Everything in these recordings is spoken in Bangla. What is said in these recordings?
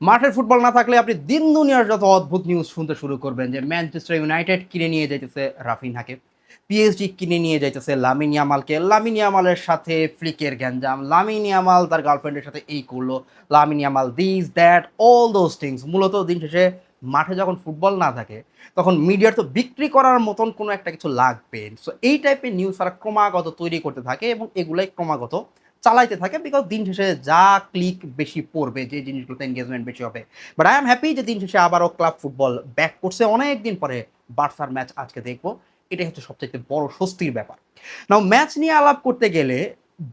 মাঠের ফুটবল না থাকলে আপনি দিন দুনিয়ার যত অদ্ভুত নিউজ শুনতে শুরু করবেন, যে ম্যানচেস্টার ইউনাইটেড কিনে নিয়ে যাইতেছে রাফিনহাকে পিএইচডি কিনে নিয়ে যাইতেছে লামিন ইয়ামালকে লামিন ইয়ামালের সাথে ফ্লিকের গ্যাঞ্জাম লামিন ইয়ামাল তার গার্লফ্রেন্ডের সাথে এই করল Lamine Yamal this that all those things মূলত দিন শেষে মাঠে যখন ফুটবল না থাকে, তখন মিডিয়ার তো বিক্রি করার মতন কোনো একটা কিছু লাগবে। সো এই টাইপের নিউজ তারা ক্রমাগত তৈরি করতে থাকে এবং এগুলাই ক্রমাগত চালাইতে থাকে বিকজ দিন শেষে যা ক্লিক বেশি পড়বে, যে জিনিসগুলোতে এনগেজমেন্ট বেশি হবে। বাট আই এম হ্যাপি যে দিন শেষে আবারও ক্লাব ফুটবল ব্যাক করছে। অনেক দিন পরে বার্সার ম্যাচ আজকে দেখব। এটাই হচ্ছে সবচেয়ে বড় স্বস্তির ব্যাপার। নাও ম্যাচ নিয়ে আলাপ করতে গেলে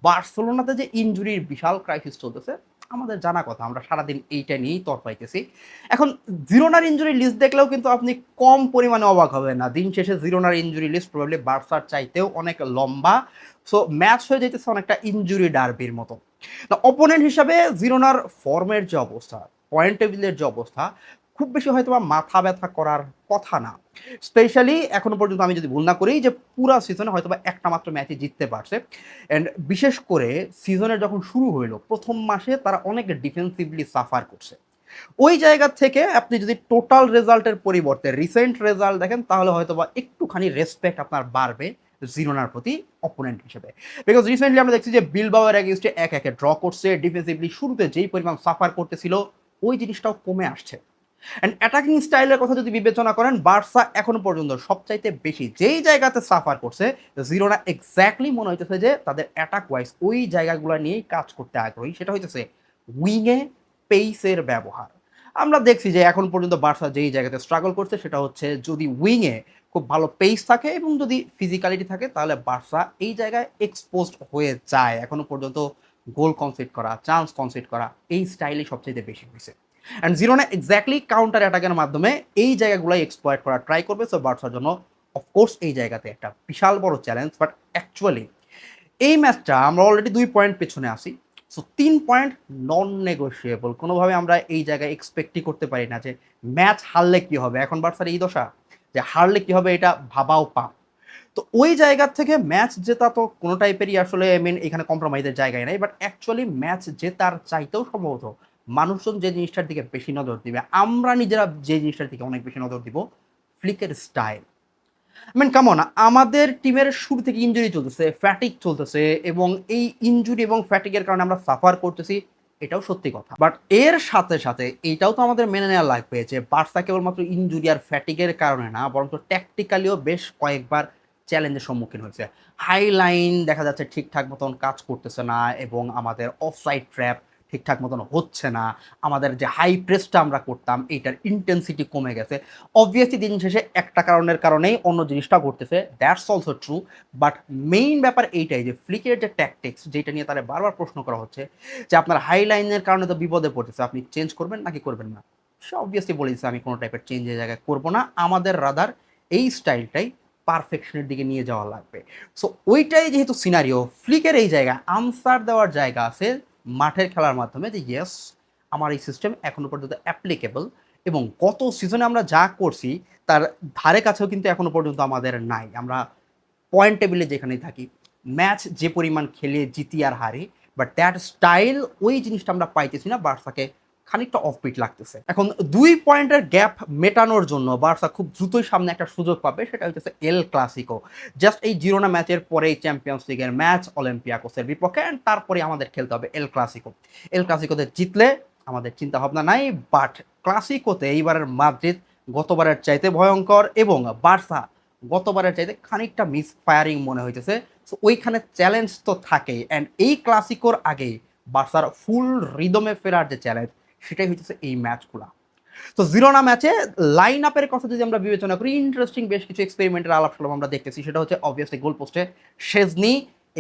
বার্সেলোনাতে যে ইঞ্জুরির বিশাল ক্রাইসিস চলতেছে আমাদের জানা কথা, আমরা সারাদিন এইটা নিয়েই তর পাইতেছি এখন জিরোনার ইঞ্জুরি লিস্ট দেখলেও কিন্তু আপনি কম পরিমাণে অবাক হবেন না। দিন শেষে জিরোনার ইঞ্জুরি লিস্ট প্রবলি বার্সার চাইতেও অনেক লম্বা। সো ম্যাচ হয়ে যেতেছে অনেকটা ইঞ্জুরি ডার্বির মতো। অপোনেন্ট হিসাবে জিরোনার ফর্মের যে অবস্থা পয়েন্ট টেবিলের যে অবস্থা খুব বেশি হয়তো মাথা ব্যথা করার কথা না। স্পেশালি এখনও পর্যন্ত আমি যদি ভুল না করি যে পুরা সিজনে হয়তো বা একটা মাত্র ম্যাচে জিততে পারছে। অ্যান্ড বিশেষ করে সিজনের যখন শুরু হইল, প্রথম মাসে তারা অনেক ডিফেন্সিভলি সাফার করছে। ওই জায়গা থেকে আপনি যদি টোটাল রেজাল্টের পরিবর্তে রিসেন্ট রেজাল্ট দেখেন, তাহলে হয়তো বা একটুখানি রেসপেক্ট আপনার বাড়বে জিরোনার প্রতি অপোনেন্ট হিসেবে। বিকজ রিসেন্টলি আমরা দেখছি যে বিলবাওয়ের এগেনস্টে এক একে ড্র করছে। ডিফেন্সিভলি শুরুতে যেই পরিমাণ সাফার করতেছিল, ওই জিনিসটাও কমে আসছে। অ্যান্ড অ্যাটাকিং স্টাইলের কথা যদি বিবেচনা করেন, বার্সা এখনও পর্যন্ত সবচাইতে বেশি যেই জায়গাতে সাফার করছে জিরোনা এক্স্যাক্টলি মনে হইতেছে যে তাদের অ্যাটাক ওয়াইজ ওই জায়গাগুলো নিয়েই কাজ করতে আগ্রহী। সেটা হইতেছে উইংয়ে পেইসের ব্যবহার। আমরা দেখছি যে এখন পর্যন্ত বার্সা যেই জায়গাতে স্ট্রাগল করছে, সেটা হচ্ছে যদি উইংয়ে খুব ভালো পেস থাকে এবং যদি ফিজিক্যালিটি থাকে, তাহলে বার্সা এই জায়গায় এক্সপোজড হয়ে যায়। এখনও পর্যন্ত গোল কনসিড করা চান্স কনসিড করা এই স্টাইলই সবচেয়ে বেশি হয়েছে অ্যান্ড জিরোনা এক্স্যাক্টলি কাউন্টার অ্যাটাকের মাধ্যমে এই জায়গাগুলোই এক্সপ্লয়েট করা ট্রাই করবে সো বার্সার জন্য অফকোর্স এই জায়গাতে একটা বিশাল বড় চ্যালেঞ্জ বাট অ্যাকচুয়ালি এই ম্যাচটা আমরা অলরেডি দুই পয়েন্ট পেছনে আসি সো তিন পয়েন্ট নন নেগোসিয়েবল কোনোভাবে আমরা এই জায়গায় এক্সপেক্টই করতে পারি না যে ম্যাচ হারলে কি হবে। এখন বার্সার এই দশা যে হারলে কি হবে এটা ভাবাও পাপ। তো ওই জায়গা থেকে ম্যাচ জেতা তো কোনো টাইপেরই আসলে মিন এখানে কম্প্রোমাইজের জায়গায় নাই বাট অ্যাকচুয়ালি ম্যাচ জেতার চাইতেও সম্ভবত মানুষজন যে জিনিসটার দিকে বেশি নজর দিবে, আমরা নিজেরা যে জিনিসটার দিকে অনেক বেশি নজর দিব ফ্লিকের স্টাইল মেন কেমন আমাদের টিমের শুরু থেকে ইঞ্জুরি চলতেছে ফ্যাটিক চলতেছে, এবং এই ইঞ্জুরি এবং ফ্যাটিকের কারণে আমরা সাফার করতেছি, এটাও সত্যি কথা। বাট এর সাথে সাথে এইটাও তো আমাদের মেনে নেওয়া লাগবে যে বার্সা কেবলমাত্র ইঞ্জুরি আর ফ্যাটিকের কারণে না বরং ট্যাকটিক্যালিও বেশ কয়েকবার চ্যালেঞ্জের সম্মুখীন হয়েছে। হাই লাইন দেখা যাচ্ছে ঠিকঠাক মতন কাজ করতেছে না, এবং আমাদের অফ সাইড ট্র্যাপ ঠিকঠাক মতন হচ্ছে না। আমাদের যে হাই প্রেসটা আমরা করতাম এইটার ইন্টেন্সিটি কমে গেছে। অবভিয়াসলি দিন শেষে একটা কারণের কারণেই অন্য জিনিসটা ঘটতেছে that's also true but main ব্যাপার এইটাই যে ফ্লিকের যে ট্যাকটিক্স যেটা নিয়ে তারা বারবার প্রশ্ন করা হচ্ছে, যে আপনার হাই লাইনের কারণে তো বিপদে পড়তেছে আপনি চেঞ্জ করবেন নাকি করবেন না? সে অবভিয়াসলি বলেছে আমি কোনো টাইপের চেঞ্জের জায়গায় করব না, আমাদের রাদার এই স্টাইলটাই পারফেকশনের দিকে নিয়ে যাওয়া লাগবে। সো ওইটাই যেহেতু সিনারিও ফ্লিকের এই জায়গায় আনসার দেওয়ার জায়গা আছে মাঠের খেলার মাধ্যমে যে ইয়েস আমার এই সিস্টেম এখনও পর্যন্ত অ্যাপ্লিকেবল এবং গত সিজনে আমরা যা করছি, তার ধারে কাছেও কিন্তু এখনও পর্যন্ত আমাদের নাই। আমরা পয়েন্ট টেবিলে যেখানেই থাকি ম্যাচ যে পরিমাণ খেলে জিতি আর হারি বাট দ্যাট স্টাইল ওই জিনিসটা আমরা পাইতেছি না বার্সাকে খানিকটা অফবিট লাগতেছে। এখন দুই পয়েন্টের গ্যাপ মেটানোর জন্য বার্সা খুব দ্রুতই সামনে একটা সুযোগ পাবে, সেটা হচ্ছে এল ক্লাসিকো জাস্ট এই জিরোনা ম্যাচের পরেই চ্যাম্পিয়ন্স লিগের ম্যাচ অলিম্পিয়াকোসের বিপক্ষে অ্যান্ড তারপরে আমাদের খেলতে হবে এল ক্লাসিকো এল ক্লাসিকোতে জিতলে আমাদের চিন্তা ভাবনা নাই বাট ক্লাসিকোতে এইবারের মাদ্রিদ গতবারের চাইতে ভয়ঙ্কর এবং বার্সা গতবারের চাইতে খানিকটা মিস ফায়ারিং মনে হইতেছে। সো ওইখানে চ্যালেঞ্জ তো থাকেই অ্যান্ড এই ক্লাসিকোর আগেই বার্সার ফুল রিদমে ফেরার যে চ্যালেঞ্জ সেটাই হচ্ছে এই ম্যাচগুলা। তো জিরোনা ম্যাচে লাইন আপের কথা যদি আমরা বিবেচনা করি ইন্টারেস্টিং বেশ কিছু এক্সপেরিমেন্টের আলাপ সালাপ আমরা দেখতেছি। সেটা হচ্ছে অবভিয়াসলি গোল পোস্টে শেজনি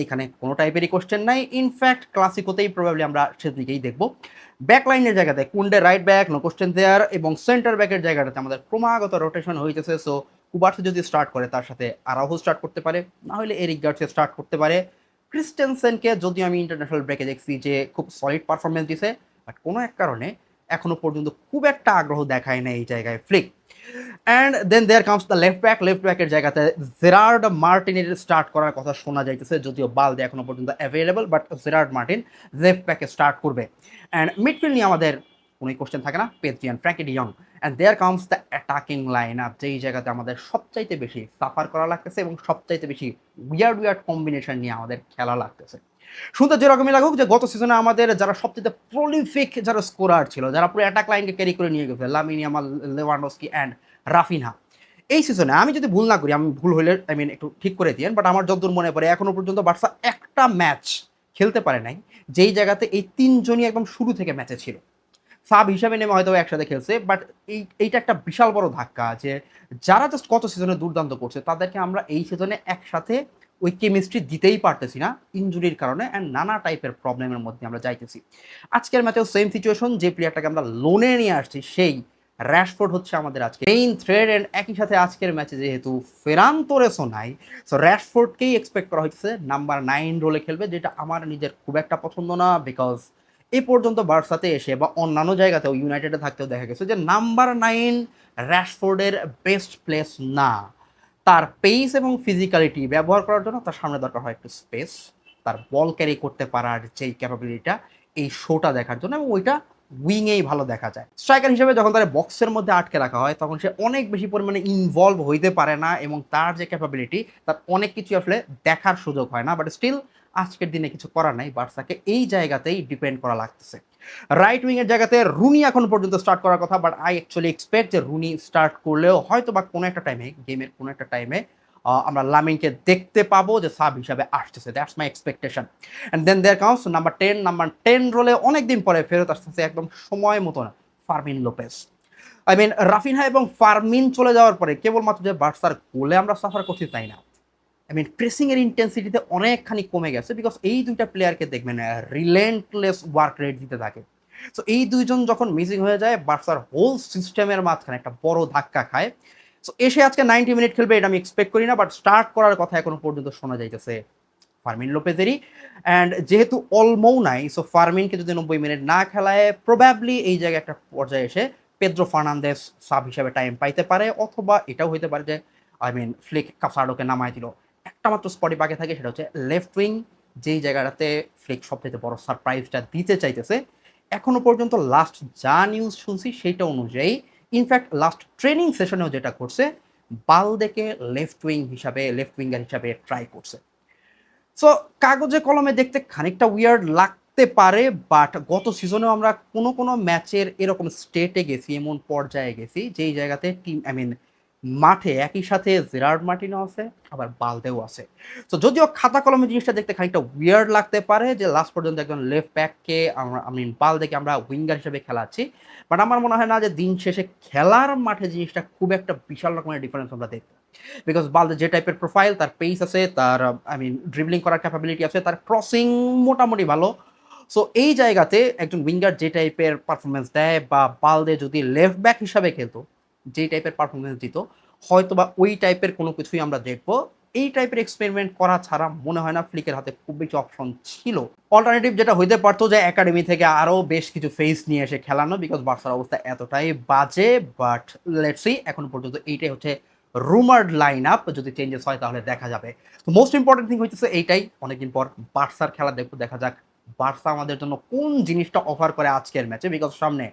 এখানে কোনো টাইপেরই কোশ্চেন নাই। ইনফ্যাক্ট ক্লাসিকোতেই প্রবাবলি আমরা শেজনিকেই দেখব। ব্যাক লাইনের জায়গাতে, Kounde right back no question there এবং সেন্টার ব্যাকের জায়গাটাতে আমাদের ক্রমাগত রোটেশন হইতেছে। সো কুবার্স যদি স্টার্ট করে, তার সাথে আরাহো স্টার্ট করতে পারে। না হলে এরিক গার্ডসে স্টার্ট করতে পারে। ক্রিস্টেনসেনকে যদিও আমি ইন্টারন্যাশনাল ব্রেকে দেখছি, যে খুব সলিড পারফরমেন্স দিছে বাট কোনো এক কারণে এখনও পর্যন্ত খুব একটা আগ্রহ দেখায় না এই জায়গায় flick. And then there comes the left back left ব্যাকের জায়গাতে জেরার্ড মার্টিনের স্টার্ট করার কথা শোনা যাইতেছে, যদিও বালদে এখনও পর্যন্ত available but Gerard Martin left ব্যাকে স্টার্ট করবে। অ্যান্ড মিডফিল্ড নিয়ে আমাদের কোনোই কোশ্চেন থাকে না Pedri and Frenkie de Jong and there comes the attacking line up যেই জায়গাতে আমাদের সবচাইতে বেশি সাফার করা লাগতেছে এবং সবচাইতে বেশি উইয়ার্ড উইয়ার্ড কম্বিনেশন নিয়ে আমাদের খেলা লাগতেছে। শুনতে যেরকমই লাগুক যে গত সিজনে আমাদের যারা সবচেয়ে প্রলিফিক যারা স্কোরার ছিল, যারা পুরো অ্যাটাক লাইনকে ক্যারি করে নিয়ে গেছে লামিনিয়ামাল লেভানডস্কি অ্যান্ড রাফিনহা এই সিজনে আমি যদি ভুল না করি, আমি ভুল হইলে আই মিন একটু ঠিক করে দিয়েন বাট আমার যতদূর মনে পড়ে এখনও পর্যন্ত বার্সা একটা ম্যাচ খেলতে পারে নাই, যেই জায়গাতে এই তিনজনই একদম শুরু থেকে ম্যাচে ছিল। সাব হিসাবে নেমে হয়তো একসাথে খেলছে বাট এই, এইটা একটা বিশাল বড় ধাক্কা যে যারা জাস্ট কত সিজনে দুর্দান্ত করছে, তাদেরকে আমরা এই সিজনে একসাথে ওই কেমিস্ট্রি দিতেই পারতেছি না ইঞ্জুরির কারণে অ্যান্ড নানা টাইপের প্রবলেমের মধ্যে আমরা যাইতেছি। আজকের ম্যাচেও সেম সিচুয়েশন যে প্লেয়ারটাকে আমরা লোনে নিয়ে আসছি, সেই র্যাশফোর্ড হচ্ছে আমাদের আজকে মেইন থ্রেড এন্ড একই সাথে আজকের ম্যাচে যেহেতু ফেরান তোরেসও নাই সো র্যাশফোর্ডকেই এক্সপেক্ট করা হচ্ছে নাম্বার নাইন রোলে খেলবে, যেটা আমার নিজের খুব একটা পছন্দ না বিকজ এ পর্যন্ত বার্সাতে এসে বা অন্যান্য জায়গাতেও ইউনাইটেডে থাকতেও দেখা গেছে যে নাম্বার নাইন র্যাশফোর্ডের বেস্ট প্লেস না। তার পেস এবং ফিজিক্যালিটি ব্যবহার করার জন্য তার সামনে দরকার হয় একটু স্পেস তার বল ক্যারি করতে পারার যেই ক্যাপাবিলিটিটা এই শোটা দেখার জন্য এবং ওইটা উইংয়েই ভালো দেখা যায়। স্ট্রাইকার হিসেবে যখন তার বক্সের মধ্যে আটকে রাখা হয়, তখন সে অনেক বেশি পরিমাণে ইনভলভ হইতে পারে না এবং তার যে ক্যাপাবিলিটি তার অনেক কিছু আসলে দেখার সুযোগ হয় না বাট স্টিল আজকের দিনে কিছু করার নাই। বার্সাকে এই জায়গাতেই ডিপেন্ড করা লাগতেছে। রাইট উইংয়ের জায়গাতে রুনি এখন পর্যন্ত স্টার্ট করার কথা বাট আই অ্যাকচুয়ালি এক্সপেক্ট যে রুনি স্টার্ট করলেও হয়তো বা কোনো একটা টাইমে গেমের কোনো একটা টাইমে আমরা লামিনকে দেখতে পাবো যে সাব হিসাবে আসতেছে। That's my expectation and then there counts number ten number ten রোলে অনেকদিন পরে ফেরত আসতেছে একদম সময় মতন Fermin Lopez I mean Raphinha এবং ফার্মিন চলে যাওয়ার পরে কেবলমাত্র যে বার্সার গোলে আমরা সাফার করছি তাই না। আই মিন প্রেসিংয়ের ইন্টেন্সিটিতে অনেকখানি কমে গেছে বিকজ এই দুইটা প্লেয়ারকে দেখবেন রিলেন্টলেস ওয়ার্ক রেট দিতে থাকে। সো এই দুইজন যখন মিসিং হয়ে যায় বার্সার হোল সিস্টেমের মাঝখানে একটা বড় ধাক্কা খায়। সো এসে আজকে নাইনটি মিনিট খেলবে, এটা আমি এক্সপেক্ট করি না বাট স্টার্ট করার কথা এখনও পর্যন্ত শোনা যাইতেছে ফার্মিন লোপেজেরই অ্যান্ড যেহেতু অলমৌ নাই সো ফার্মিনকে যদি নব্বই মিনিট না খেলায় প্রবাবলি এই জায়গায় একটা পর্যায়ে এসে পেদ্রো ফার্নান্দেস সাব হিসাবে টাইম পাইতে পারে, অথবা এটাও হইতে পারে যে আই মিন ফ্লিক কাসাডোকে নামায় দিল। একটা মাত্র স্পটে বাকি থাকে, সেটা হচ্ছে লেফট উইং যেই জায়গাটাতে ফ্লিক সবথেকে বড় সারপ্রাইজটা দিতে চাইতেছে। এখনও পর্যন্ত লাস্ট যা নিউজ শুনছি সেইটা অনুযায়ী ইনফ্যাক্ট লাস্ট ট্রেনিং সেশনেও যেটা করছে, বালদেকে লেফট উইং হিসাবে লেফট উইঙ্গার হিসাবে ট্রাই করছে। সো কাগজে কলমে দেখতে খানিকটা উইয়ার্ড লাগতে পারে বাট গত সিজনেও আমরা কোনো কোনো ম্যাচের এরকম স্টেটে গেছি, এমন পর্যায়ে গেছি, যেই জায়গাতে টিম আই মিন মাঠে একই সাথে জেরার্ড মার্টিনও আছে, আবার বালদেও আছে। তো যদিও খাতা কলমে জিনিসটা দেখতে খানিকটা উইয়ার্ড লাগতে পারে যে লাস্ট পর্যন্ত একজন লেফট ব্যাককে আমরা আই মিন বালদেকে আমরা উইঙ্গার হিসেবে খেলাচ্ছি বাট আমার মনে হয় না যে দিন শেষে খেলার মাঠে জিনিসটা খুব একটা বিশাল রকমের ডিফারেন্স আমরা দেখব বিকজ বালদে যে টাইপের প্রোফাইল তার পেস আছে, তার আই মিন ড্রিবলিং করার ক্যাপাবিলিটি আছে, তার ক্রসিং মোটামুটি ভালো। সো এই জায়গাতে একজন উইঙ্গার যে টাইপের পারফরমেন্স দেয় বা বালদে যদি লেফট ব্যাক হিসাবে খেলতো যেই টাইপের পারফরমেন্স দিত হয়তো বা ওই টাইপের কোনো কিছুই আমরা দেখব। এই টাইপের এক্সপেরিমেন্ট করা ছাড়া মনে হয় না ফ্লিকের হাতে খুব বেশি অপশন ছিল। অল্টারনেটিভ যেটা হইতে পারতো যে একাডেমি থেকে আরও বেশ কিছু ফেস নিয়ে এসে খেলানো বিকজ বার্সার অবস্থা এতটাই বাজে বাট লেটসি এখন পর্যন্ত এইটাই হচ্ছে রুমার্ড লাইন আপ যদি চেঞ্জেস হয় তাহলে দেখা যাবে। তো মোস্ট ইম্পর্টেন্ট থিং হচ্ছে এইটাই। অনেকদিন পর বার্সার খেলা দেখব, দেখা যাক বার্সা আমাদের জন্য কোন জিনিসটা অফার করে আজকের ম্যাচে বিকজ সামনে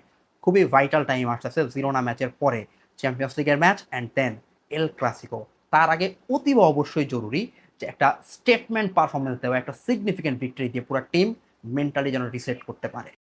খুবই ভাইটাল টাইম আসতেছে। জিরোনা ম্যাচের পরে। চ্যাম্পিয়ন্স লিগের match and then El Clasico তার আগে অতীব অবশ্যই জরুরি যে একটা স্টেটমেন্ট পারফরমেন্স দেওয়া, একটা সিগনিফিকেন্ট ভিক্টরি দিয়ে পুরো টিম মেন্টালি যেন রিসেট করতে পারে।